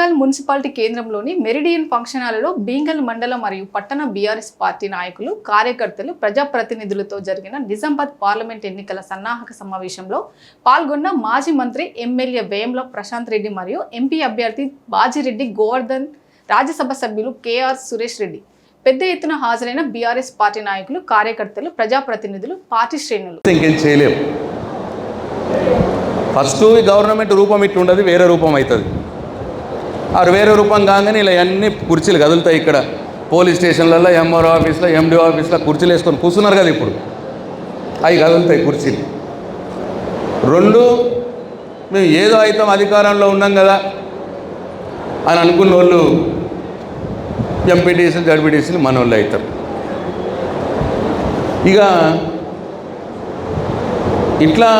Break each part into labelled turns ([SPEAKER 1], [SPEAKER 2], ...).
[SPEAKER 1] Bheemgal municipality కేంద్రంలోని meridian function హాల్లో బీంగల్ మండలం మరియు పట్టణ బీఆర్ఎస్ పార్టీ నాయకులు కార్యకర్తలు ప్రజాప్రతినిధులతో జరిగిన నిజామాబాద్ పార్లమెంట్ ఎన్నికల సన్నాహక సమావేశంలో పాల్గొన్న మాజీ మంత్రి ఎమ్మెల్యే వేయంల ప్రశాంత్ రెడ్డి మరియు ఎంపీ అభ్యర్థి బాజిరెడ్డి గోవర్ధన్ రాజ్యసభ సభ్యులు కేఆర్ సురేష్ రెడ్డి. పెద్ద ఎత్తున హాజరైన బీఆర్ఎస్ పార్టీ నాయకులు కార్యకర్తలు ప్రజాప్రతినిధులు పార్టీ శ్రేణులు.
[SPEAKER 2] ఫస్ట్ గవర్నమెంట్ రూపం ఇట్లా వేరే రూపం అవుతుంది ఆ వేరే రూపం కాగానే ఇలా అన్ని కుర్చీలు కదులుతాయి ఇక్కడ. పోలీస్ స్టేషన్లలో ఎంఆర్ఓ ఆఫీస్లో ఎండిఓ ఆఫీస్లో కుర్చీలు వేసుకొని కూర్చున్నారు కదా ఇప్పుడు. అవి కదులుతాయి కుర్చీలు. రెండు మేము ఏదో అవుతాం అధికారంలో ఉన్నాం కదా అని అనుకున్న వాళ్ళు ఎంపీటీసీలు జడ్పీటీసీలు మన వాళ్ళు అవుతారు. ఇక ఇట్లా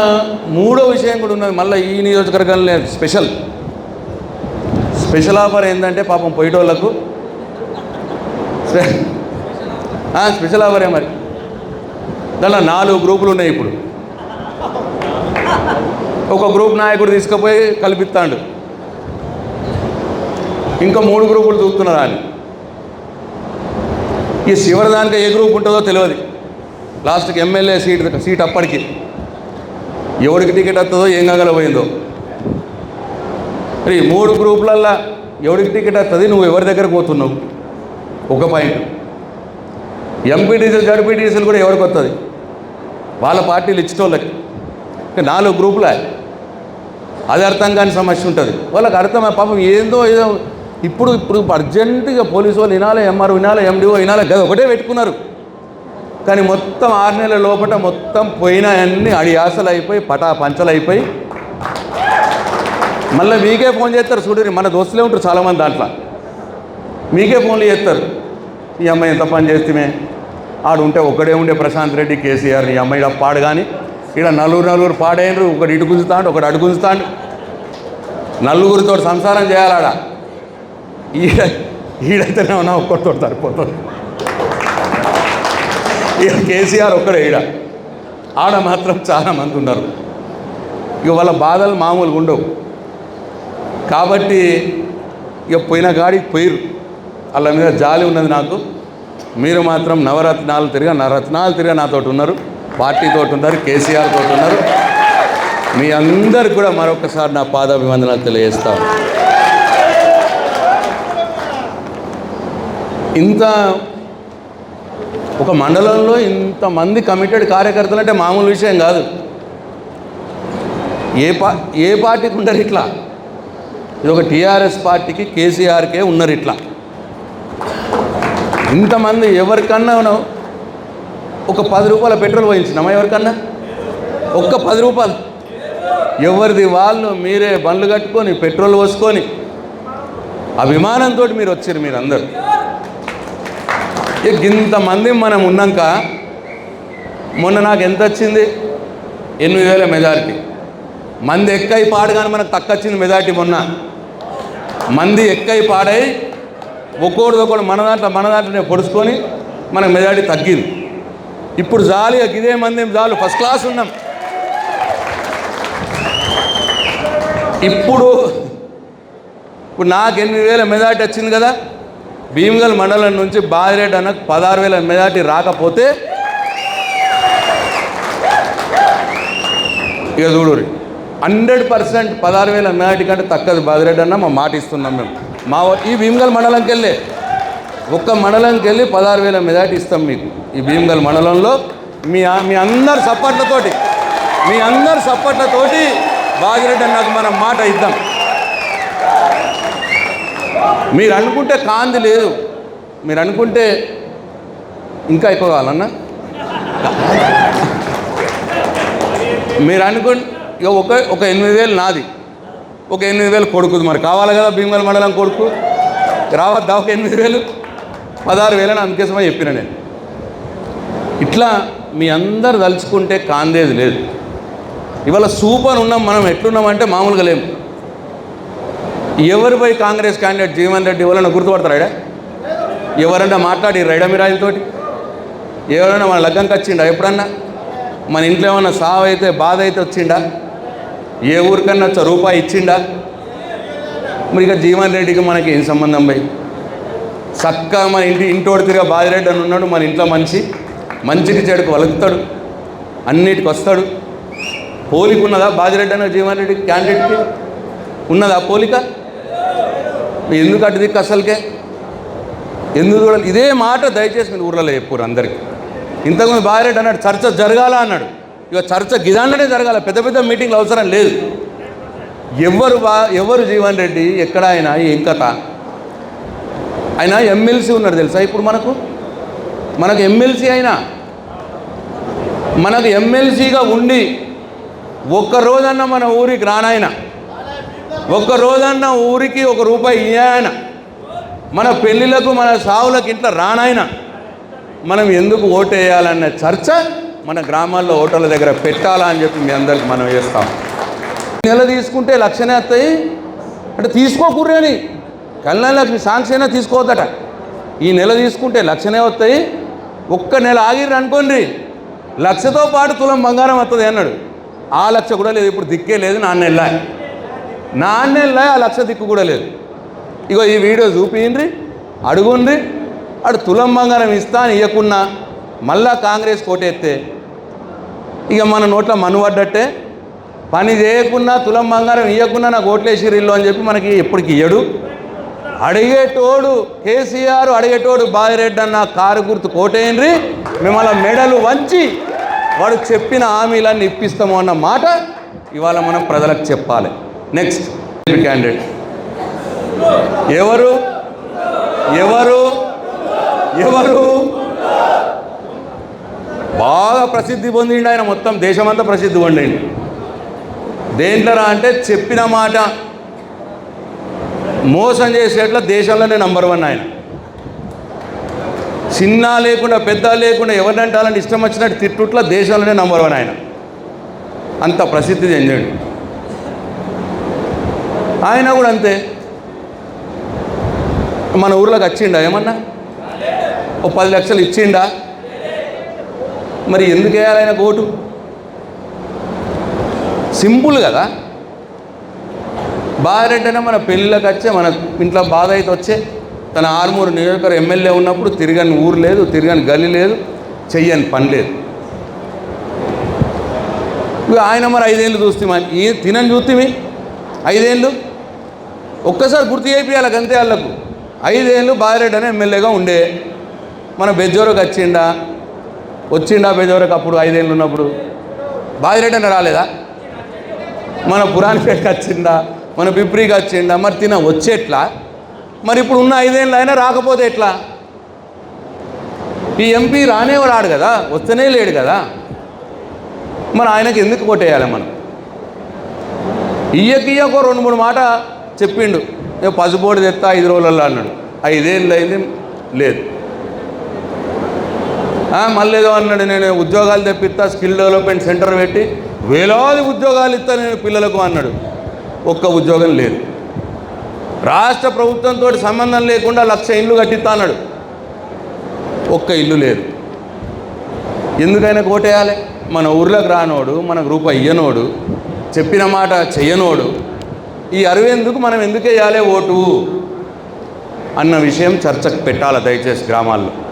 [SPEAKER 2] మూడో విషయం కూడా ఉన్నది. మళ్ళీ ఈ నియోజకవర్గంలో స్పెషల్. స్పెషల్ ఆఫర్ ఏంటంటే పాపం పోయేటోళ్ళకు స్పెషల్ ఆఫరే మరి. దాంట్లో నాలుగు గ్రూపులు ఉన్నాయి ఇప్పుడు. ఒక గ్రూప్ నాయకుడు తీసుకుపోయి కల్పిస్తాడు. ఇంకా మూడు గ్రూపులు చూస్తున్నారు అని ఈ చివరి దానికి ఏ గ్రూప్ ఉంటుందో తెలియదు. లాస్ట్కి ఎమ్మెల్యే సీట్ సీట్ అప్పటికి. ఎవరికి టికెట్ వస్తుందో ఏం కాగలపోయిందో మరి మూడు గ్రూపులల్లో ఎవరికి టికెట్ వస్తుంది నువ్వు ఎవరి దగ్గరకు పోతున్నావు? ఒక పాయింట్. ఎంపీటీసీలు జడ్పీటీసీలు కూడా ఎవరికి వస్తుంది వాళ్ళ పార్టీలు ఇచ్చేటోళ్ళకి. ఇంకా నాలుగు గ్రూపులే? అది అర్థం కాని సమస్య ఉంటుంది. వాళ్ళకి అర్థం పాపం ఏందో ఏదో ఇప్పుడు ఇప్పుడు అర్జెంటుగా పోలీసు వాళ్ళు వినాలి ఎంఆర్ వినాలి ఎండిఓ వినాలి గది ఒకటే పెట్టుకున్నారు. కానీ మొత్తం ఆరు నెలల లోపల మొత్తం పోయినాయన్నీ అడి ఆశలు అయిపోయి పటా పంచలు అయిపోయి మళ్ళీ మీకే ఫోన్ చేస్తారు చూడండి మన దోస్తులే ఉంటారు చాలామంది దాంట్లో. మీకే ఫోన్లు చేస్తారు. ఈ అమ్మాయి ఎంత పని చేస్తే ఆడు ఉంటే ఒక్కడే ఉండే ప్రశాంత్ రెడ్డి కేసీఆర్ ఈ అమ్మాయి ఈడ పాడు కానీ ఇక్కడ నలుగురు నలుగురు పాడైనరు ఒకటి ఇటు గుంజుతాడు ఒకటి అటు గుంజుతాడు. నలుగురితో సంసారం చేయాలాడ. ఈడ ఈడైతేనే ఉన్నా ఒక్కరితో సరిపోతుంది. ఇక కేసీఆర్ ఒక్కడే ఈడ. ఆడ మాత్రం చాలా మంది ఉన్నారు. ఇక వాళ్ళ బాధలు మామూలుగా ఉండవు. కాబట్టి ఇక పోయిన గాడికి పోయిరు వాళ్ళ మీద జాలి ఉన్నది నాకు. మీరు మాత్రం నవరత్నాలు తిరిగా నవరత్నాలు తిరిగా నాతో ఉన్నారు. పార్టీతో ఉన్నారు కేసీఆర్ తోటి ఉన్నారు. మీ అందరికి కూడా మరొకసారి నా పాదాభివందనాలు తెలియజేస్తాను ఇంత ఒక మండలంలో ఇంతమంది కమిటెడ్ కార్యకర్తలు అంటే మామూలు విషయం కాదు. ఏ పా ఏ పార్టీకి ఉండరు ఇట్లా. ఇది ఒక టీఆర్ఎస్ పార్టీకి కేసీఆర్కే ఉన్నారు ఇట్లా. ఇంతమంది ఎవరికన్నా ఒక పది రూపాయల పెట్రోల్ పోయించినామా ఎవరికన్నా? ఒక్క పది రూపాయలు. ఎవరిది వాళ్ళు మీరే బండ్లు కట్టుకొని పెట్రోల్ పోసుకొని. అభిమానంతో మీరు వచ్చారు మీరు అందరు ఇక ఇంతమంది మనం ఉన్నాక మొన్న నాకు ఎంత వచ్చింది? ఎనిమిది వేల మెజారిటీ. మంది ఎక్కై పాడగానే మనకు తక్కువ వచ్చింది మెజారిటీ మొన్న. మంది ఎక్కై పాడై ఒక్కోడు ఒకటి మన దాంట్లో మన దాంట్లోనే పొడుచుకొని మనకు మెజారిటీ తగ్గింది. ఇప్పుడు జాలి ఇదే మంది జాలు? ఫస్ట్ క్లాస్ ఉన్నాం. ఇప్పుడు ఇప్పుడు నాకు ఎనిమిది వేల మెజార్టీ వచ్చింది కదా భీమగల్ మండలం నుంచి బాదిరేట్ అన్నకు పదహారు వేల మెజార్టీ రాకపోతే ఇక చూడురి హండ్రెడ్ పర్సెంట్ పదహారు వేల మెజార్టీ కంటే తక్కువ బాదిరెడ్డి అన్న మా మాట ఇస్తున్నాం మేము. మా ఈ భీమగల్ మండలంకి వెళ్ళే ఒక్క మండలంకి వెళ్ళి పదహారు వేల మెజార్టీ ఇస్తాం మీకు. ఈ భీమగల్ మండలంలో మీ మీ అందరి సపోర్ట్లతోటి మీ అందరి సపోర్ట్లతోటి బాగిరెడ్డి అన్నకు మనం మాట ఇద్దాం. మీరు అనుకుంటే కాంతి లేదు. మీరు అనుకుంటే ఇంకా ఎక్కువ కావాలన్నా? మీరు అనుకుంటే ఇక ఒక ఒక ఎనిమిది వేలు నాది. ఒక ఎనిమిది వేలు కొడుకుది మరి. కావాలి కదా భీమగల్ మండలం కొడుకు. రావద్దా ఒక ఎనిమిది వేలు? పదహారు వేలని అందుకోసమే చెప్పిన నేను. ఇట్లా మీ అందరు తలుచుకుంటే కాందేది లేదు. ఇవాళ సూపర్ ఉన్నాం మనం ఎట్లున్నామంటే మామూలుగా లేము ఎవరిపై కాంగ్రెస్ క్యాండిడేట్ జీవన్ రెడ్డి ఎవరైనా గుర్తుపడతారా ఈడ? ఎవరన్నా మాట్లాడి రైడా మీరు ఆయనతోటి ఎవరైనా మన లగ్గంకి వచ్చిండా ఎప్పుడన్నా? మన ఇంట్లో ఏమన్నా సావు అయితే బాధ అయితే వచ్చిండా? ఏ ఊరికన్నా వచ్చా రూపాయి ఇచ్చిండా? మరి ఇక జీవన్ రెడ్డికి మనకి ఏం సంబంధం పోయి చక్క మన ఇంటి ఇంటోడు తిరిగా బాజిరెడ్డి అని ఉన్నాడు మన ఇంట్లో మనిషి. మంచికి చెడుకు వలుగుతాడు అన్నిటికి వస్తాడు. పోలిక ఉన్నదా బాజిరెడ్డి అన్న జీవన్ రెడ్డి క్యాండిడేట్కి? ఉన్నదా పోలిక? ఎందుకు అటు దిక్కు అసలుకే? ఎందుకు చూడాలి? ఇదే మాట దయచేసి మీరు ఊర్లలో చెప్పుకోరు అందరికీ. ఇంతకుముందు బాజిరెడ్డి అన్నాడు చర్చ జరగాల అన్నాడు. ఇక చర్చ గిదాంట్లోనే జరగాలి. పెద్ద పెద్ద మీటింగ్లు అవసరం లేదు. ఎవరు బా ఎవరు జీవన్ రెడ్డి ఎక్కడ ఆయన ఏం కథ? ఆయన ఎమ్మెల్సీ ఉన్నారు తెలుసా ఇప్పుడు మనకు? మనకు ఎమ్మెల్సీ అయినా. మనకు ఎమ్మెల్సీగా ఉండి ఒక్క రోజన్నా మన ఊరికి రానాయన. ఒక్క రోజన్న ఊరికి ఒక రూపాయి ఇయ్యాయన. మన పెళ్ళిళ్ళకు మన సావులకు ఇంట్లో రానాయన. మనం ఎందుకు ఓటేయాలన్న చర్చ మన గ్రామాల్లో హోటళ్ళ దగ్గర పెట్టాలా అని చెప్పి మీ అందరికి మనం వేస్తాం నెల తీసుకుంటే లక్షనే వస్తాయి. అంటే తీసుకోకూరని అని. కళ్యాణ లక్ష్మి సాంక్స్ అయినా తీసుకోవద్దట. ఈ నెల తీసుకుంటే లక్షనే వస్తాయి. ఒక్క నెల ఆగిర్రు అనుకోండి లక్షతో పాటు తులం బంగారం వస్తుంది అన్నాడు. ఆ లక్ష కూడా లేదు ఇప్పుడు దిక్కే లేదు నాన్న నెల ఆ లక్ష దిక్కు కూడా లేదు. ఇగో ఈ వీడియో చూపిండ్రి అడుగుండ్రి అడు తులం బంగారం ఇస్తా అని ఇవ్వకున్నా మళ్ళా కాంగ్రెస్ కోటేస్తే ఇక మన నోట్లో మనువడ్డట్టే పని చేయకుండా తులం బంగారం ఇవ్వకుండా నాకు ఓట్లేసిరు ఇల్లు అని చెప్పి మనకి ఎప్పటికి ఇయ్యడు. అడిగేటోడు కేసీఆర్ అడిగేటోడు బాయిరెడ్డి అన్న కారు గుర్తు కోటేయండ్రి మిమ్మల్ని మెడలు వంచి వాడు చెప్పిన హామీలన్నీ ఇప్పిస్తాము అన్న మాట ఇవాళ మనం ప్రజలకు చెప్పాలి. నెక్స్ట్ క్యాండిడేట్ ఎవరు? ఎవరు? ఎవరు? బాగా ప్రసిద్ధి పొందిండు ఆయన మొత్తం దేశమంతా ప్రసిద్ధి పొందిండు. దేంట్లోరా అంటే చెప్పిన మాట మోసం చేసేట్ల దేశంలోనే నంబర్ వన్ ఆయన. చిన్న లేకుండా పెద్ద లేకుండా ఎవరినంటే వాళ్ళని ఇష్టం వచ్చినట్టు తిట్టుట్ల దేశంలోనే నంబర్ వన్ ఆయన. అంత ప్రసిద్ధి చెందాడు. ఆయన కూడా అంతే. మన ఊర్లోకి వచ్చిండా ఏమన్నా? ఓ పది లక్షలు ఇచ్చిండా? మరి ఎందుకు వేయాలి ఆయన ఓటు సింపుల్ కదా. బాగారెడ్డినే మన పెళ్ళిళ్ళకి వచ్చే మన ఇంట్లో బాధ అయితే వచ్చే తన ఆరుమూరు నియోజకవర్గ ఎమ్మెల్యే ఉన్నప్పుడు తిరగని ఊరు లేదు తిరగని గల్లి లేదు చెయ్యని పని లేదు. ఇక ఆయన మరి ఐదేళ్ళు చూస్తే ఏ తినని చూస్తే ఐదేళ్ళు? ఒక్కసారి గుర్తు చేయాలి అంతే వాళ్ళకు. ఐదేళ్ళు బాగారెడ్డి అని ఎమ్మెల్యేగా ఉండే. మన బెజ్జోరకు వచ్చిండా వచ్చిండా బెజ్జోరకు అప్పుడు ఐదేళ్ళు ఉన్నప్పుడు? బాగిరెడ్డి అని రాలేదా? మన పురాణపేటకి వచ్చిందా? మన పిప్రికి వచ్చిండా మరి తిన వచ్చేట్లా మరి ఇప్పుడు ఉన్న ఐదేళ్ళు అయినా రాకపోతే ఎట్లా? ఈ ఎంపీ రానే ఆడు కదా వస్తేనే లేడు కదా. మరి ఆయనకి ఎందుకు కొట్టేయాలి మనం? ఇయ్యకియ్యకో రెండు మూడు మాట చెప్పిండు. పసుపోటు తెస్తా ఐదు రోజులలో అన్నాడు. ఐదేళ్ళు అయింది లేదు. మళ్ళీ ఏదో అన్నాడు నేను ఉద్యోగాలు తెప్పిస్తా స్కిల్ డెవలప్మెంట్ సెంటర్ పెట్టి వేలాది ఉద్యోగాలు ఇస్తా నేను పిల్లలకు అన్నాడు. ఒక్క ఉద్యోగం లేదు. రాష్ట్ర ప్రభుత్వంతో సంబంధం లేకుండా లక్ష ఇల్లు కట్టిస్తా అన్నాడు. ఒక్క ఇల్లు లేదు. ఎందుకైనా కోటేయాలి? మన ఊర్లోకి రానోడు మనకు రూపాయి ఇయ్యనోడు చెప్పిన మాట చెయ్యనోడు ఈ అరవేందుకు మనం ఎందుకు వేయాలి ఓటు? అన్న విషయం చర్చకు పెట్టాలి దయచేసి గ్రామాల్లో?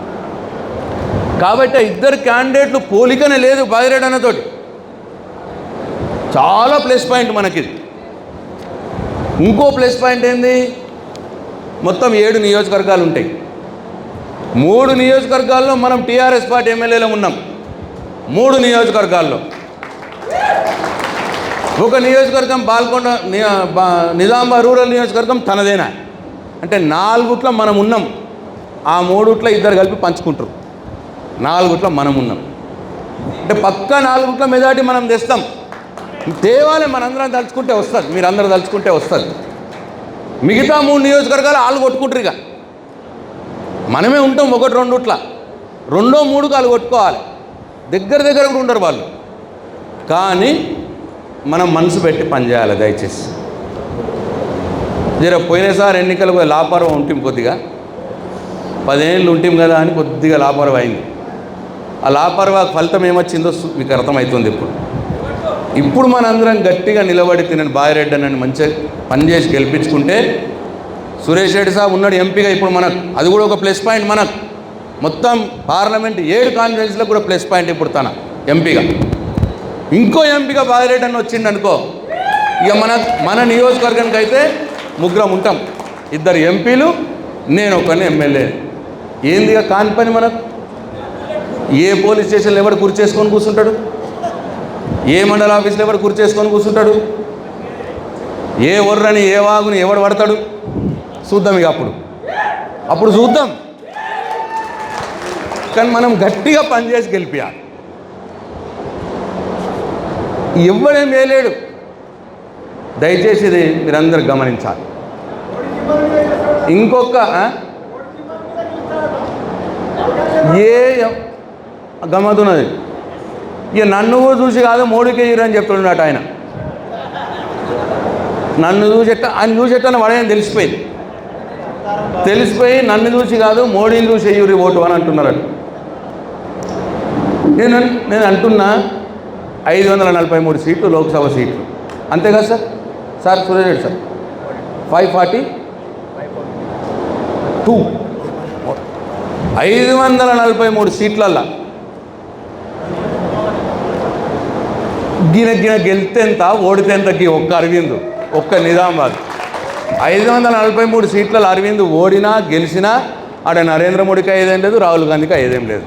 [SPEAKER 2] కాబట్టి ఆ ఇద్దరు క్యాండిడేట్లు పోలికనే లేదు బాగిరెడ్డి అన్నతోటి. చాలా ప్లస్ పాయింట్ మనకి ఇంకో ప్లస్ పాయింట్ ఏంది? మొత్తం ఏడు నియోజకవర్గాలు ఉంటాయి. మూడు నియోజకవర్గాల్లో మనం టీఆర్ఎస్ పార్టీ ఎమ్మెల్యేలో ఉన్నాం. మూడు నియోజకవర్గాల్లో. ఒక నియోజకవర్గం బాల్కొండ నిజామాబాద్ రూరల్ నియోజకవర్గం తనదేనా? అంటే నాలుగుట్లో మనం ఉన్నాం. ఆ మూడుట్లో ఇద్దరు కలిపి పంచుకుంటారు. నాలుగుట్లో మనం ఉన్నాం అంటే పక్క నాలుగుట్లో మెజార్టీ మనం తెస్తాం. తేవాలి మనందరం తలుచుకుంటే వస్తుంది మీరు అందరూ తలుచుకుంటే వస్తుంది. మిగతా మూడు నియోజకవర్గాలు వాళ్ళు కొట్టుకుంటారు ఇక. మనమే ఉంటాం ఒకటి రెండుట్ల. రెండో మూడు కాలు కొట్టుకోవాలి. దగ్గర దగ్గర కూడా ఉండరు వాళ్ళు. కానీ మనం మనసు పెట్టి పనిచేయాలి దయచేసి. జర పోయినసారి ఎన్నికలకు లాపారం ఉంటాం కొద్దిగా. పదేళ్ళు ఉంటాం కదా అని కొద్దిగా లాపారం అయింది. ఆ లాపర్వా ఫలితం ఏమొచ్చిందో మీకు అర్థమవుతుంది ఇప్పుడు. ఇప్పుడు మనందరం గట్టిగా నిలబడి తినని బాయిరెడ్డి అని మంచిగా పనిచేసి గెలిపించుకుంటే సురేష్ రెడ్డి సాబ్ ఉన్నాడు ఎంపీగా ఇప్పుడు మనకు. అది కూడా ఒక ప్లస్ పాయింట్ మనకు. మొత్తం పార్లమెంట్ ఏడు కాన్ఫరెన్స్లో కూడా ప్లస్ పాయింట్ ఇప్పుడు తన ఎంపీగా. ఇంకో ఎంపీగా బాజిరెడ్డి అని వచ్చిండు అనుకో ఇక మన మన నియోజకవర్గానికి అయితే ముగ్గురం ఉంటాం. ఇద్దరు ఎంపీలు నేను ఒకరిని ఎమ్మెల్యే. ఏంది ఇక కాని పని మనకు? ఏ పోలీస్ స్టేషన్లో ఎవడు కుర్చేసుకొని కూర్చుంటాడు? ఏ మండల ఆఫీస్లో ఎవడు కుర్చేసుకొని కూర్చుంటాడు? ఏ ఒర్రని ఏ వాగుని ఎవడు పడతాడు? చూద్దాం ఇక అప్పుడు. అప్పుడు చూద్దాం. కానీ మనం గట్టిగా పనిచేసి గెలిపియాలి. ఎవ్వడేం మేలేడు. దయచేసి ఇది మీరందరూ గమనించాలి. ఇంకొక ఏ గమ్మతున్నది. ఇక నన్ను చూసి కాదు మోడీకి అని చెప్తున్నాడు ఆయన. నన్ను చూసి ఎట్ట ఆయన చూసి ఎట్టని వాడేని తెలిసిపోయింది. తెలిసిపోయి నన్ను చూసి కాదు మోడీని చూసి ఎయ్యూరి ఓటు అని అంటున్నారు నేను నేను అంటున్నా ఐదు వందల నలభై మూడు సీట్లు లోక్సభ సీట్లు. అంతే కదా sir? Sir Suresh sir. Five forty? Two. ఐదు వందల నలభై మూడు సీట్లల్లా. గిన గిన గెలితేంత ఓడితే ఎంత గీ ఒక్క అరవింద్ ఒక్క నిజామాబాద్. ఐదు వందల నలభై మూడు సీట్లలో అరవింద్ ఓడినా గెలిచినా ఆడ నరేంద్ర మోడీకి అయ్యేదేం లేదు రాహుల్ గాంధీకి అయ్యేదేం లేదు.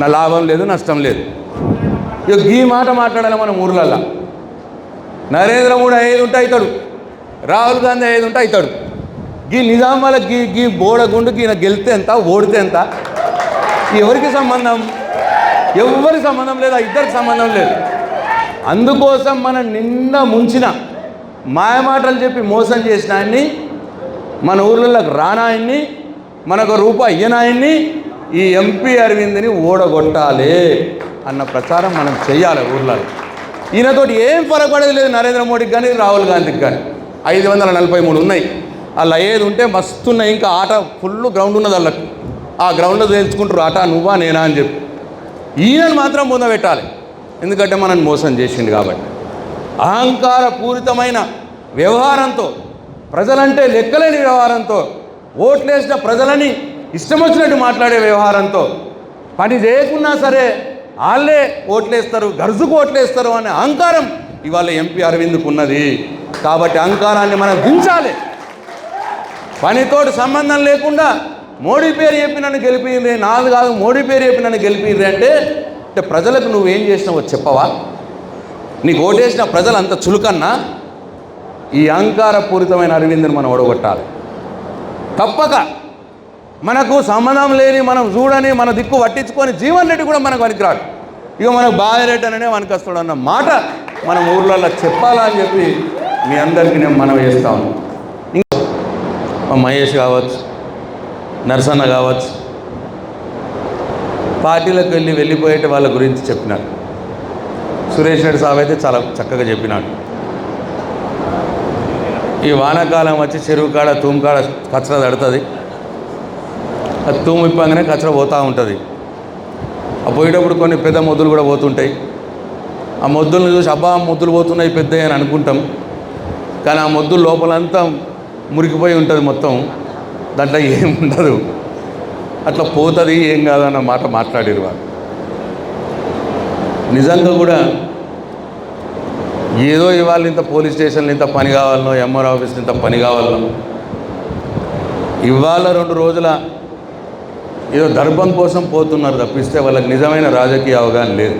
[SPEAKER 2] నా లాభం లేదు నష్టం లేదు. ఇక ఈ మాట మాట్లాడాలి మన ఊర్లల్లో. నరేంద్ర మోడీ అయ్యేది ఉంటే అవుతాడు రాహుల్ గాంధీ అయ్యేది ఉంటే అవుతాడు ఈ నిజాం వాళ్ళ గీ గీ బోడగుండు ఈయన గెలితే ఎంత ఓడితే ఎంత ఎవరికి సంబంధం? ఎవరి సంబంధం లేదు? ఆ ఇద్దరికి సంబంధం లేదు. అందుకోసం మనం నిండా ముంచిన మాయమాటలు చెప్పి మోసం చేసిన ఆయన్ని మన ఊర్లలోకి రానాయన్ని మనకు రూపాయి అయ్యనాయన్ని ఈ ఎంపీ అరవింద్ని ఓడగొట్టాలి అన్న ప్రచారం మనం చెయ్యాలి ఊర్లలో. ఈయనతోటి ఏం పొరపడేది లేదు నరేంద్ర మోడీకి కానీ రాహుల్ గాంధీకి కానీ. ఐదు వందల నలభై మూడు ఉన్నాయి. అలా ఏది ఉంటే మస్తున్నాయి. ఇంకా ఆట ఫుల్ గ్రౌండ్ ఉన్నది వాళ్ళకి. ఆ గ్రౌండ్లో తెలుసుకుంటారు ఆట నువ్వా నేనా అని చెప్పి. ఈయనను మాత్రం పొందబెట్టాలి ఎందుకంటే మనల్ని మోసం చేసిండు కాబట్టి. అహంకార పూరితమైన వ్యవహారంతో ప్రజలంటే లెక్కలేని వ్యవహారంతో ఓట్లేసిన ప్రజలని ఇష్టం వచ్చినట్టు మాట్లాడే వ్యవహారంతో పని చేయకున్నా సరే వాళ్ళే ఓట్లేస్తారు గరుజుకు ఓట్లేస్తారు అనే అహంకారం ఇవాళ ఎంపీ అరవింద్కు ఉన్నది. కాబట్టి అహంకారాన్ని మనం దించాలి. పనితోటి సంబంధం లేకుండా మోడీ పేరు చెప్పి నన్ను గెలిపింది నాది కాదు మోడీ పేరు చెప్పి నన్ను గెలిపింది అంటే అంటే ప్రజలకు నువ్వేం చేసినావో చెప్పవా? నీకు ఓటేసిన ప్రజలు అంత చులుకన్నా ఈ అహంకారపూరితమైన అరవింద్ని మనం ఒడగొట్టాలి. తప్పక. మనకు సంబంధం లేని మనం చూడని మన దిక్కు పట్టించుకొని జీవన్ రెడ్డి కూడా మనకు పనికిరాడు. ఇక మనకు బాగారెడ్డి అననే వస్తాడు అన్న మాట మనం ఊర్లలో చెప్పాలా అని చెప్పి మీ అందరికీ నేను మనం చేస్తా ఇంకా మహేష్ కావచ్చు నరసన్న కావచ్చు పార్టీలకు వెళ్ళి వెళ్ళిపోయేట వాళ్ళ గురించి చెప్పినాడు. సురేష్ రెడ్డి సాబ్ అయితే చాలా చక్కగా చెప్పినాడు. ఈ వానాకాలం వచ్చి చెరువు కాడ తూము కాడ కచ్చర తడుతుంది. అది తూము ఇప్పగానే కచ్చర పోతూ ఉంటుంది. ఆ పోయేటప్పుడు కొన్ని పెద్ద మొద్దులు కూడా పోతుంటాయి. ఆ మొద్దులను చూసి అబ్బా మొద్దులు పోతున్నాయి పెద్ద అని అనుకుంటాం. కానీ ఆ మొద్దులు లోపలంతా మురికిపోయి ఉంటుంది మొత్తం. దాంట్లో ఏం ఉండదు అట్లా పోతుంది ఏం కాదన్న మాట మాట్లాడారు వాళ్ళు. నిజంగా కూడా ఏదో ఇవాళ ఇంత పోలీస్ స్టేషన్లు ఇంత పని కావాలనో ఎంఆర్ ఆఫీస్ ఇంత పని కావాలనో ఇవాళ రెండు రోజుల ఏదో దర్భం కోసం పోతున్నారు తప్పిస్తే వాళ్ళకి నిజమైన రాజకీయ అవగాహన లేదు.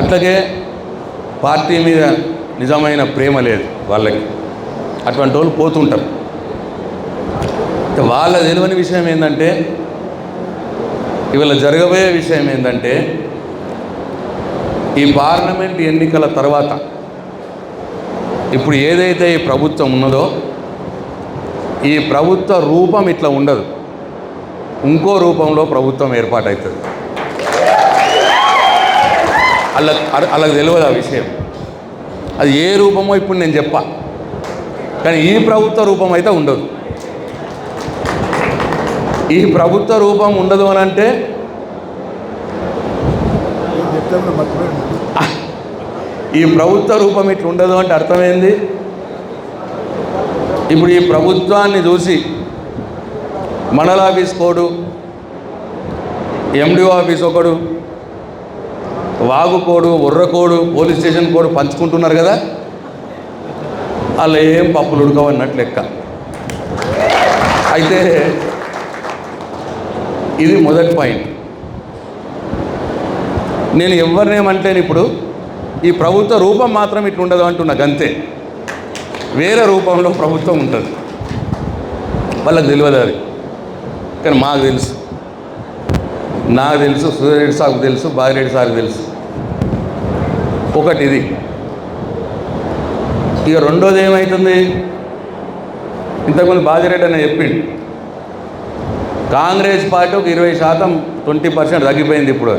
[SPEAKER 2] అట్లాగే పార్టీ మీద నిజమైన ప్రేమ లేదు వాళ్ళకి. అటువంటి వాళ్ళు పోతుంటారు. వాళ్ళ తెలియని విషయం ఏంటంటే ఇవాళ జరగబోయే విషయం ఏంటంటే ఈ పార్లమెంట్ ఎన్నికల తర్వాత ఇప్పుడు ఏదైతే ఈ ప్రభుత్వం ఉన్నదో ఈ ప్రభుత్వ రూపం ఇట్లా ఉండదు. ఇంకో రూపంలో ప్రభుత్వం ఏర్పాటవుతుంది అలా అలా తెలియదు ఆ విషయం. అది ఏ రూపమో ఇప్పుడు నేను చెప్పా. కానీ ఈ ప్రభుత్వ రూపం అయితే ఉండదు. ఈ ప్రభుత్వ రూపం ఉండదు అని అంటే? ఈ ప్రభుత్వ రూపం ఇట్లా ఉండదు అంటే అర్థమైంది? ఇప్పుడు ఈ ప్రభుత్వాన్ని చూసి మండల ఆఫీస్ కోడు ఎండిఓ ఆఫీస్ ఒకడు వాగు కోడు ఉర్ర కోడు పోలీస్ స్టేషన్ కోడు పంచుకుంటున్నారు కదా? వాళ్ళు ఏం పప్పులు ఉడకవన్నట్లు లెక్క. అయితే ఇది మొదటి పాయింట్. నేను ఎవరినేమంటేను ఇప్పుడు. ఈ ప్రభుత్వ రూపం మాత్రం ఇట్లా ఉండదు అంటున్నా గంతే. వేరే రూపంలో ప్రభుత్వం ఉంటుంది. వాళ్ళకి తెలియదు అది. కానీ మాకు తెలుసు. నాకు తెలుసు సూర్యరెడ్డి సార్కు తెలుసు బాగిరెడ్డి సార్కు తెలుసు. ఒకటి ఇది ఇక రెండోది ఏమవుతుంది ఇంతకుముందు బాగిరెడ్డి అని చెప్పిండు. కాంగ్రెస్ పార్టీ ఒక ఇరవై శాతం ట్వంటీ పర్సెంట్ తగ్గిపోయింది ఇప్పుడు.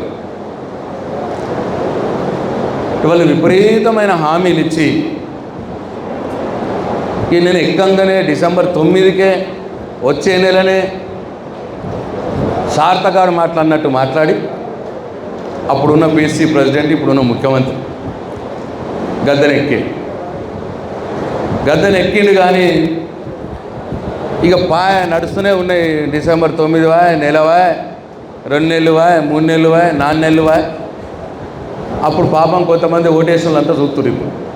[SPEAKER 2] ఇవాళ విపరీతమైన హామీలు ఇచ్చి ఈ నేను ఎక్కంగానే డిసెంబర్ తొమ్మిదికే వచ్చే నెలనే సార్థకాడు మాట్లాడినట్టు మాట్లాడి అప్పుడున్న బీసీ ప్రెసిడెంట్ ఇప్పుడున్న ముఖ్యమంత్రి గద్దెనెక్కి. గద్దెనెక్కిండు కానీ ఇక పాయ నడుస్తూనే ఉన్నాయి. డిసెంబర్ తొమ్మిదివా నెలవా రెండు నెలలువా మూడు నెలలువా నాలుగు నెలలువా అప్పుడు పాపం కొంతమంది ఓటేషన్ అంతా చూస్తున్నారు ఇప్పుడు.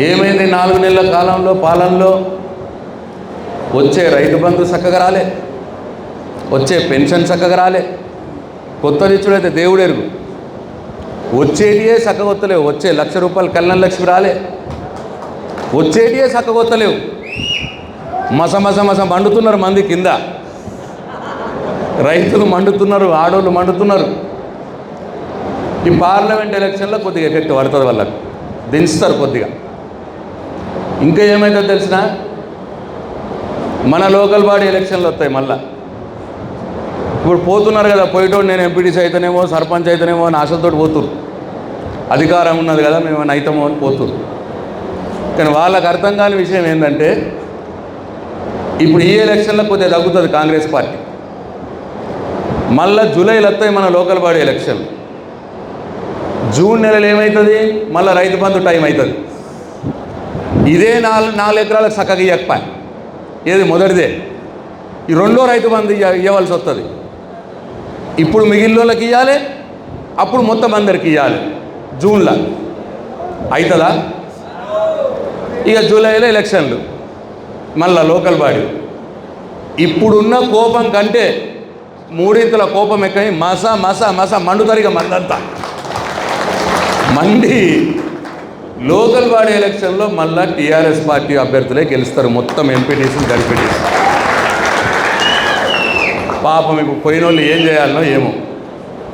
[SPEAKER 2] ఏమైంది నాలుగు నెలల కాలంలో పాలనలో? వచ్చే రైతు బంధు చక్కగా రాలే. వచ్చే పెన్షన్ చక్కగా రాలే. కొత్త రిచ్చుడైతే దేవుడు ఎరుగు. వచ్చేటియే చక్కగొత్తలేవు. వచ్చే లక్ష రూపాయలు కళ్యాణ లక్ష్మి రాలే. వచ్చేటియే చక్కగొత్తలేవు. మస మస మస మండుతున్నారు మంది కింద. రైతులు మండుతున్నారు ఆడోళ్ళు మండుతున్నారు. ఈ పార్లమెంట్ ఎలక్షన్లో కొద్దిగా ఎఫెక్ట్ పడుతుంది వాళ్ళకు. దించుతారు కొద్దిగా. ఇంకా ఏమైందో తెలిసిన మన లోకల్ బాడీ ఎలక్షన్లు వస్తాయి మళ్ళా. ఇప్పుడు పోతున్నారు కదా పోయేటోడు నేను ఎంపీటీసీ అయితేనేమో సర్పంచ్ అయితేనేమో అని ఆశలతో పోతురు అధికారం ఉన్నది కదా మేము అవుతామో అని పోతురు కానీ వాళ్ళకు అర్థం కాని విషయం ఏంటంటే ఇప్పుడు ఈ ఎలక్షన్లో కొద్దిగా తగ్గుతుంది కాంగ్రెస్ పార్టీ. మళ్ళా జూలైలో వస్తాయి మన లోకల్ బాడీ ఎలక్షన్. జూన్ నెలలో ఏమవుతుంది మళ్ళీ రైతు బంధు టైం అవుతుంది ఇదే నాలుగు నాలుగు ఎకరాలకు చక్కగా ఇవ్వకపోయి ఏది మొదటిదే. ఈ రెండో రైతు బంధు ఇవ్వవలసి వస్తుంది. ఇప్పుడు మిగిలిన వాళ్ళకి ఇవ్వాలి అప్పుడు మొత్తం అందరికి ఇవ్వాలి జూన్లో. అవుతుందా ఇక జూలైలో ఎలక్షన్లు. మళ్ళా లోకల్ బాడీ ఇప్పుడున్న కోపం కంటే మూడింతల కోపం ఎక్కని మసా మసా మసా మండుతారుగా ఇక మందంతా. మండి లోకల్ బాడీ ఎలక్షన్లో మళ్ళా టీఆర్ఎస్ పార్టీ అభ్యర్థులే గెలుస్తారు. మొత్తం ఎంపీటీసీలు గడిపీటీసీ పాపం ఇప్పుడు పోయిన వాళ్ళు ఏం చేయాలనో ఏమో.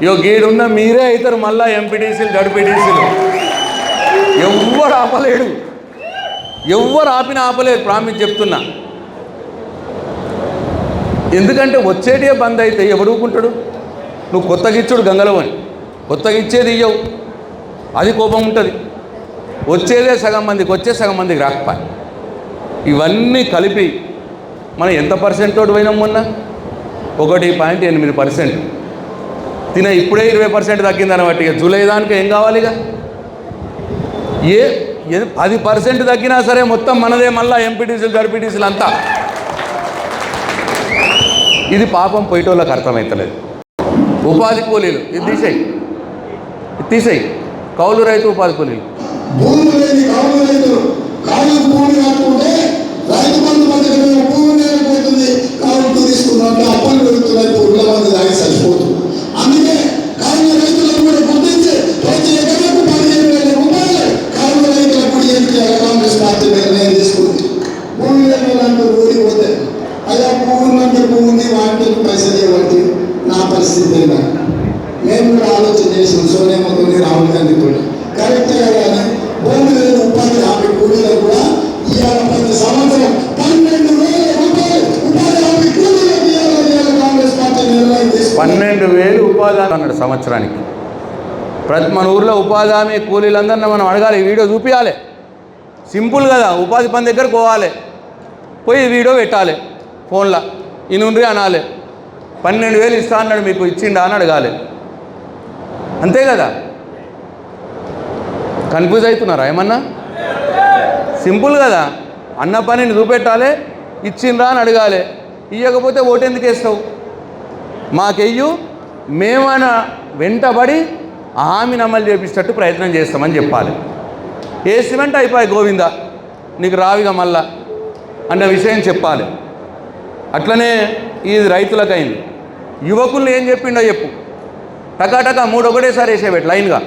[SPEAKER 2] ఇగో గీడున్న మీరే అవుతారు మళ్ళా ఎంపీటీసీలు గడిపీటీసీలు ఎవ్వరు ఆపలేడు. ఎవ్వరు ఆపినా ఆపలేరు ప్రామిస్ చెప్తున్నా. ఎందుకంటే వచ్చేటే బంద్ అయితే ఎవడు నువ్వు కొత్తగా ఇచ్చుడు గంగలో అని. కొత్తగా ఇచ్చేది ఇయ్యవు. అది కోపం ఉంటుంది. వచ్చేదే సగం మందికి వచ్చే సగం మందికి రాకపో. ఇవన్నీ కలిపి మనం ఎంత పర్సెంట్ తోటి పోయినాం మొన్న? ఒకటి పాయింట్ ఎనిమిది పర్సెంట్. తిన ఇప్పుడే ఇరవై పర్సెంట్ తగ్గిందని బట్టి ఇక. జూలై దానికి ఏం కావాలి ఇక ఏ- పది పర్సెంట్ తగ్గినా సరే మొత్తం మనదే మళ్ళా ఎంపీటీసీలు జడ్పీటీసీలు అంతా. ఇది పాపం పోయేటోళ్ళకి అర్థమవుతలేదు ఉపాధి కూలీలు ఇది తీసేయి. తీసేయి. కౌలు రైతు ఉపాధి కూలీలు.
[SPEAKER 3] ఆలోచన చేసాం సోనియామ్మతో రాహుల్ గాంధీతో కరెక్టే కానీ భూమి లేని ఉపాధి హామీ కూలీలో కూడా ఇవాళ ప్రతి సంవత్సరం పన్నెండు వేల రూపాయలు ఉపాధి హామీ కూలీలకు కాంగ్రెస్ పార్టీ నిర్ణయం తీసుకుంది.
[SPEAKER 2] పన్నెండు వేలు ఉపాధి అన్నాడు సంవత్సరానికి. ప్రతి మన ఊర్లో ఉపాధి హామీ కూలీలందరినీ మనం అడగాలి వీడియో చూపించాలి సింపుల్ కదా ఉపాధి పని దగ్గరకు పోవాలి. పోయి వీడియో పెట్టాలి ఫోన్లో ఇనుండ్రి అనాలి. పన్నెండు వేలు ఇస్తా అన్నాడు మీకు ఇచ్చిండా అని అడగాలి. అంతే కదా? కన్ఫ్యూజ్ అవుతున్నారా ఏమన్నా? సింపుల్ కదా. అన్న పనిని చూపెట్టాలి ఇచ్చిండ్రా అని అడగాలి. ఇవ్వకపోతే ఓటు ఎందుకు వేస్తావు? మాకెయ్యు మేమన వెంటబడి ఆ హామీని అమలు చేపించేటట్టు ప్రయత్నం చేస్తామని చెప్పాలి. వేసిమంటే అయిపోయి గోవింద? నీకు రావిగా మళ్ళా అన్న విషయం చెప్పాలి. అట్లనే ఇది రైతులకైంది. యువకులు ఏం చెప్పిండో చెప్పు. టకాటకా మూడు ఒకటేసారి వేసేవాడు లైన్గా.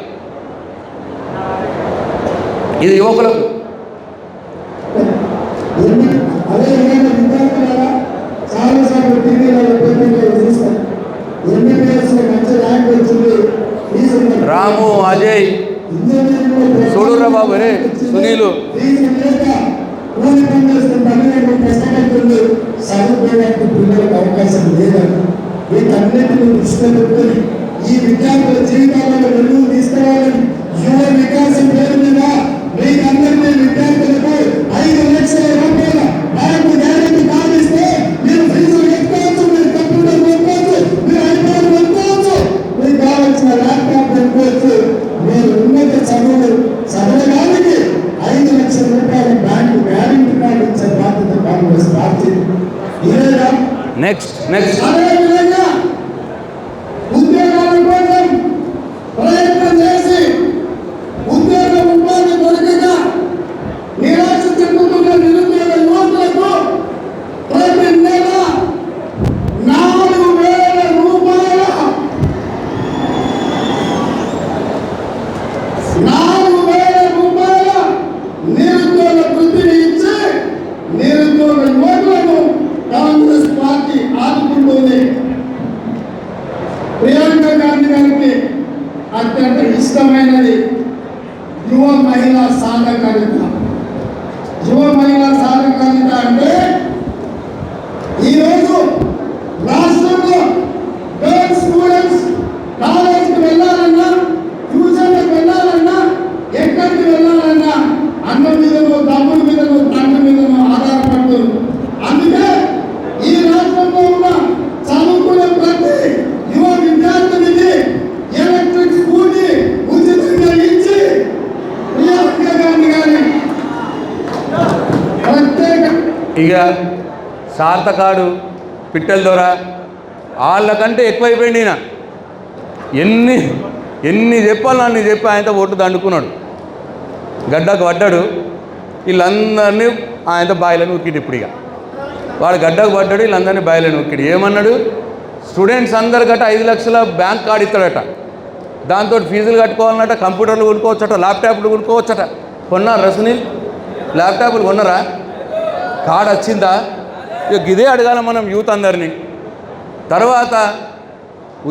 [SPEAKER 2] ఇది యువకులకు. రాము అజయ్ చూడురా బాబు రే సునీలు.
[SPEAKER 3] పిల్లలకు అవకాశం లేదని వీటన్నిటిని దృష్టిలో పెట్టుకొని ఈ విద్యార్థుల జీవితాలలో వెలుగు తీసుకురావాలని యువ వికాసం పేరు మీద మీకందరినీ విద్యార్థులకు ఐదు లక్షల రూపాయల బ్యాంకు గ్యారెంటీ ఇస్తే మీరు ఫీజులు కట్టుకోవచ్చు మీరు కంప్యూటర్ కొనుక్కోవచ్చు మీరు ఐప్యాడ్ కొనుక్కోవచ్చు మీకు కావాల్సిన ల్యాప్టాప్ కొనుక్కోవచ్చు. మీరు ఉన్నత చదువులు చదవడానికి ఐదు లక్షల రూపాయల బ్యాంకు గ్యారెంటీ కార్డు ఇచ్చే బాధ్యత కాంగ్రెస్ పార్టీ
[SPEAKER 2] నెక్స్ట్ నెక్స్ట్
[SPEAKER 3] అదేవిధంగా ఉద్యోగాల కోసం ప్రయత్నం చేసి ఉద్యోగ ఉపాధి దొరకక నిరాశ చెందుతున్న నిరుద్యోగ యువకులకు ప్రతి నెల నాలుగు వేల రూపాయల నాలుగు వేల రూపాయల నిరుద్యోగ వృత్తిని ఇచ్చి నిరుద్యోగ యువకులను కాంగ్రెస్ పార్టీ ఆదుకుంటుంది ప్రియాంక గాంధీ గారికి అత్యంత ఇష్టమైనది యువ మహిళా సాధకారిత యువ మహిళా సాధకారిత అంటే ఈరోజు రాష్ట్రంలో గర్ల్స్ స్టూడెంట్స్ కాలేజ్కి వెళ్ళాలన్నా ట్యూషన్లకు వెళ్ళాలన్నా ఎక్కడికి వెళ్ళాలన్నా అన్న మీదనో తమ్ముడి మీదనో తండ్రి మీదనో ఆధారపడుతుంది అందుకే ఈ రాష్ట్రంలో ఉన్న చదువుకునే ప్రతి యువ విద్యార్థినికి ఎలక్ట్రిక్ స్కూటీ ఉచితంగా ఇచ్చి ప్రియాంక గాంధీ గారి ప్రత్యేక
[SPEAKER 2] ఇక సార్థకాడు పిట్టల దొర వాళ్ళకంటే ఎక్కువైపోయింది ఈయన. ఎన్ని ఎన్ని చెప్పాలి అన్ని చెప్పి ఆయనతో ఓటు దండుకున్నాడు. గడ్డకు పడ్డాడు. వీళ్ళందరినీ ఆయనతో బాయిలను ఉక్కిడు ఇప్పుడు ఇక. వాడు గడ్డకు పడ్డాడు వీళ్ళందరినీ బాయిలను ఉక్కిడు. ఏమన్నాడు? స్టూడెంట్స్ అందరికట ఐదు లక్షల బ్యాంక్ కార్డు ఇస్తాడట. దాంతో ఫీజులు కట్టుకోవాలన్నట కంప్యూటర్లు కొనుక్కోవచ్చట ల్యాప్టాప్లు కొనుక్కోవచ్చట. కొన్నారా సునీల్? ల్యాప్టాప్లు కొన్నారా? కార్డు వచ్చిందా? ఇక ఇదే అడగాల మనం యూత్ అందరినీ. తర్వాత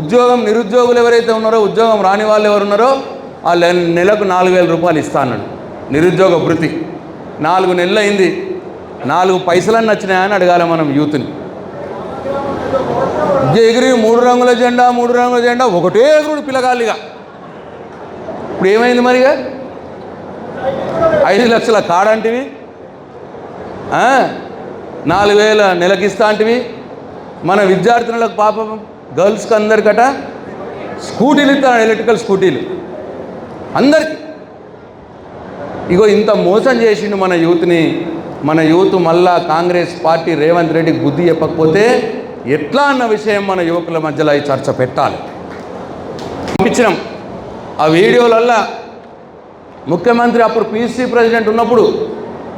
[SPEAKER 2] ఉద్యోగం నిరుద్యోగులు ఎవరైతే ఉన్నారో ఉద్యోగం రాని వాళ్ళు ఎవరు ఉన్నారో ఆ నెలకు నాలుగు వేల రూపాయలు ఇస్తా నిరుద్యోగ భృతి. నాలుగు నెలలు అయింది నాలుగు పైసలన్నీ వచ్చినాయా అని అడగాలి మనం యూత్ని. ఎగిరి మూడు రంగుల జెండా మూడు రంగుల జెండా ఒకటే ఎగురుడు పిల్లగాలిగా ఇప్పుడు ఏమైంది మరిగా? ఐదు లక్షల కాడంటివి నాలుగు వేల నెలకిస్తా అంటివి. మన విద్యార్థినులకు పాపం గర్ల్స్కి అందరికట స్కూటీలు ఇస్తాను ఎలక్ట్రికల్ స్కూటీలు. అందరికి. ఇగో ఇంత మోసం చేసిండు మన యూత్ని. మన యూత్ మళ్ళా కాంగ్రెస్ పార్టీ రేవంత్ రెడ్డి బుద్ధి చెప్పకపోతే ఎట్లా అన్న విషయం మన యువకుల మధ్యలో ఈ చర్చ పెట్టాలి. పంపించినాం. ఆ వీడియోలల్లా ముఖ్యమంత్రి అప్పుడు పీసీ ప్రెసిడెంట్ ఉన్నప్పుడు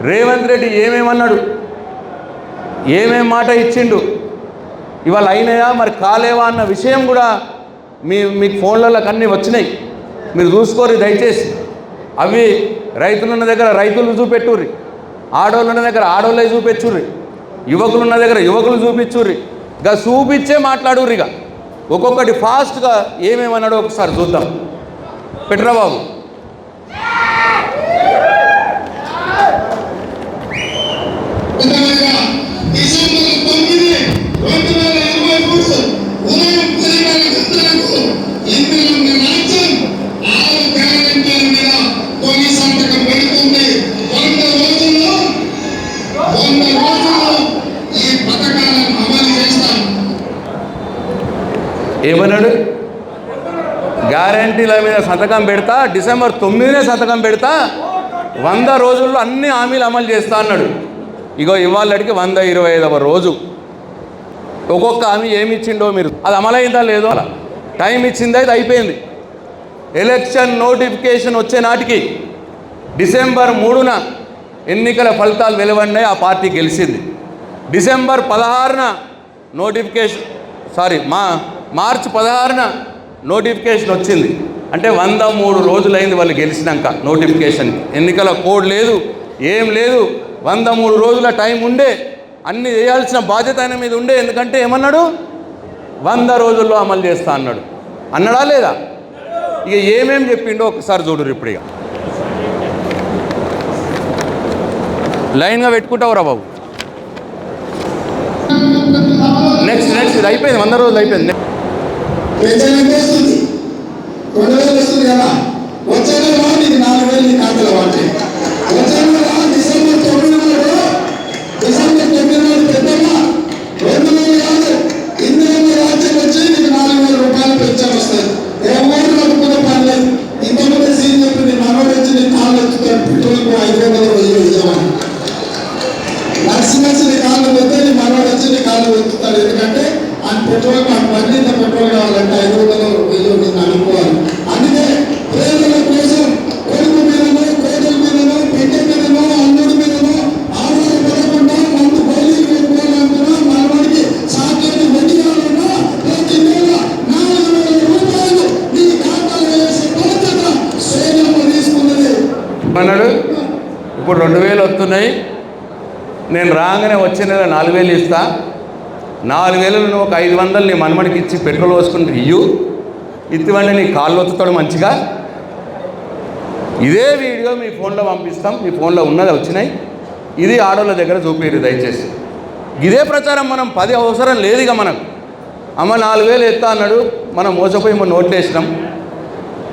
[SPEAKER 2] రేవంత్ రెడ్డి ఏమేమన్నాడు? ఏమేం మాట ఇచ్చిండు? ఇవాళ అయినాయా? మరి కాలేవా అన్న విషయం కూడా మీ మీకు ఫోన్లలో అన్నీ వచ్చినాయి. మీరు చూసుకోరు దయచేసి. అవి రైతులున్న దగ్గర రైతులు చూపెట్టుర్రి. ఆడవాళ్ళు ఉన్న దగ్గర ఆడవాళ్ళే చూపెచ్చుర్రి. యువకులు ఉన్న దగ్గర యువకులు చూపించుర్రి ఇక చూపించే మాట్లాడుర్రి ఇక ఒక్కొక్కటి ఫాస్ట్గా ఏమేమన్నాడో ఒకసారి చూద్దాం. పెట్టరా బాబు?
[SPEAKER 3] Yeah డిసెంబర్ తొమ్మిది రెండు వేల ఇరవై మూడు ఉదయం పది గంటలకు ఇంద్రుల రాజ్యం ఏమన్నాడు? గ్యారంటీల మీద సంతకం
[SPEAKER 2] సంతకం పెడతా డిసెంబర్ తొమ్మిదినే సంతకం పెడతా వంద రోజుల్లో అన్ని హామీలు అమలు చేస్తా అన్నాడు. ఇగో ఇవాళకి వంద ఇరవై ఐదవ రోజు. ఒక్కొక్క హామీ ఏమి ఇచ్చిండో మీరు. అది అమలైందా లేదో అలా. టైం ఇచ్చిందా అది అయిపోయింది. ఎలక్షన్ నోటిఫికేషన్ వచ్చే నాటికి డిసెంబర్ మూడున ఎన్నికల ఫలితాలు వెలువడినాయి ఆ పార్టీ గెలిచింది. డిసెంబర్ పదహారున నోటిఫికేషన్ సారీ మా మార్చి పదహారున నోటిఫికేషన్ వచ్చింది. అంటే వంద మూడు రోజులైంది వాళ్ళు గెలిచినాక నోటిఫికేషన్. ఎన్నికల కోడ్ లేదు ఏం లేదు. వంద మూడు రోజుల టైం ఉండే అన్ని చేయాల్సిన బాధ్యత ఆయన మీద ఉండే. ఎందుకంటే ఏమన్నాడు? వంద రోజుల్లో అమలు చేస్తా అన్నాడు. అన్నాడా లేదా? ఇక ఏమేం చెప్పిండో ఒకసారి చూడరు ఇప్పుడు ఇక. లైన్గా పెట్టుకుంటావురా బాబు. నెక్స్ట్ నెక్స్ట్ ఇది అయిపోయింది. వంద రోజులు అయిపోయింది.
[SPEAKER 3] పెన్షన్ వచ్చే నాలుగు వేలు నీ ఖాతాలో వాటి. వచ్చే నెల డిసెంబర్ తొమ్మిది నాడు డిసెంబర్ తొమ్మిది నాడు పెద్దమ్మా రెండు వేలు కాదు ఇందులో రాజ్యం వచ్చి నీకు నాలుగు వేల రూపాయలు పెన్షన్ వస్తుంది ఎవరు కట్టుకునే నాలుగు వేలు
[SPEAKER 2] ఇస్తా. నాలుగు వేలు నువ్వు ఒక ఐదు వందలు నీ మనమడికి ఇచ్చి పెట్రోల్ పోసుకుంటే ఇయ్యు. ఇత్తివండి నీ కాళ్ళు ఒత్తుతాడు మంచిగా. ఇదే వీడియో మీ ఫోన్లో పంపిస్తాం. మీ ఫోన్లో ఉన్నది వచ్చినాయి. ఇది ఆడోళ్ళ దగ్గర చూపేరు దయచేసి. ఇదే ప్రచారం మనం పది అవసరం లేదు ఇక మనకు. అమ్మ నాలుగు వేలు ఎత్తా అన్నాడు. మనం మోసపోయి మన నోట్లు వేసినాం.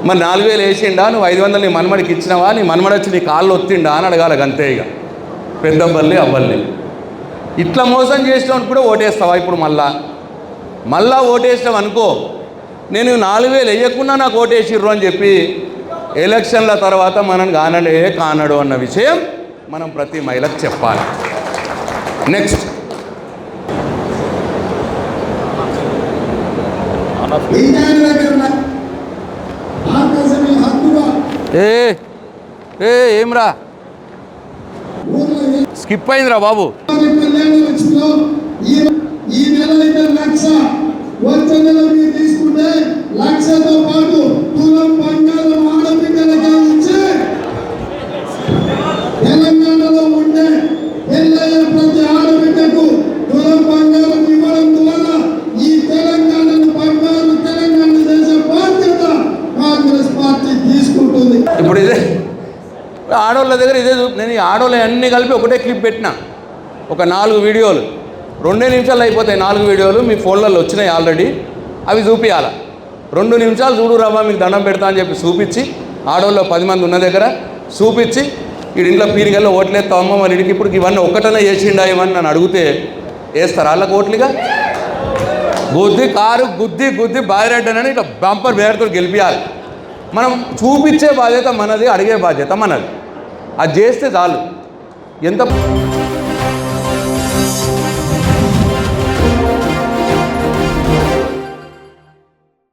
[SPEAKER 2] మరి నాలుగు వేలు వేసిండా? నువ్వు ఐదు వందలు నీ మనమడికి ఇచ్చినావా? నీ మనమడి వచ్చి నీ కాళ్ళు ఒత్తిండా అని అడగాలి అంతే ఇక. పెద్దబ్బల్లి అవ్వల్లి. ఇట్లా మోసం చేసినప్పుడు కూడా ఓటేస్తావా ఇప్పుడు మళ్ళా? మళ్ళా ఓటేసినావు అనుకో నేను నాలుగు వేలు వేయకుండా నాకు ఓటేసిర్రు అని చెప్పి ఎలక్షన్ల తర్వాత మనం కానడే కానడు అన్న విషయం మనం ప్రతి మహిళకు చెప్పాలి. నెక్స్ట్ ఏ ఏ ఏమ్రా?
[SPEAKER 3] ఊర్లో ఏ
[SPEAKER 2] స్కిప్ అయిందిరా బాబు.
[SPEAKER 3] కళ్యాణ ఈ ఈ నెల అయితే లక్ష వచ్చే నెల మీరు తీసుకుంటే లక్షతో పాటు తులం బంగారం ఆడపిల్లలకే ఇచ్చి తెలంగాణలో ఉండే పెళ్ళయ్య ప్రతి ఆడబిడ్డకు తులం బంగారం ఇవ్వడం ద్వారా ఈ తెలంగాణను బంగారు తెలంగాణ చేసే బాధ్యత కాంగ్రెస్ పార్టీ తీసుకుంటుంది.
[SPEAKER 2] ఇప్పుడు ఇదే ఆడోళ్ళ దగ్గర ఇదే నేను ఈ అన్ని కలిపి ఒకటే క్లిప్ పెట్టిన. ఒక నాలుగు వీడియోలు. రెండే నిమిషాలు అయిపోతాయి నాలుగు వీడియోలు. మీ ఫోన్లలో వచ్చినాయి ఆల్రెడీ. అవి చూపించాల రెండు నిమిషాలు చూడు రవ్వ మీకు దండం పెడతా అని చెప్పి చూపించి ఆడవాళ్ళు పది మంది ఉన్న దగ్గర చూపించి ఈ ఇంట్లో ఓట్లేదు అమ్మ మరి ఇడికి ఇప్పుడు ఇవన్నీ ఒక్కటనే చేసిండా ఇవన్నీ నన్ను అడిగితే వేస్తారు వాళ్ళకి ఓట్లుగా? గుద్ది కారు గుద్ది గుద్ది బాధిరెడ్డనని ఇట్లా బంపర్ బేరతో గెలిపించాలి మనం చూపించే బాధ్యత మనది అడిగే బాధ్యత మనది. అది చేస్తే చాలు. ఎంత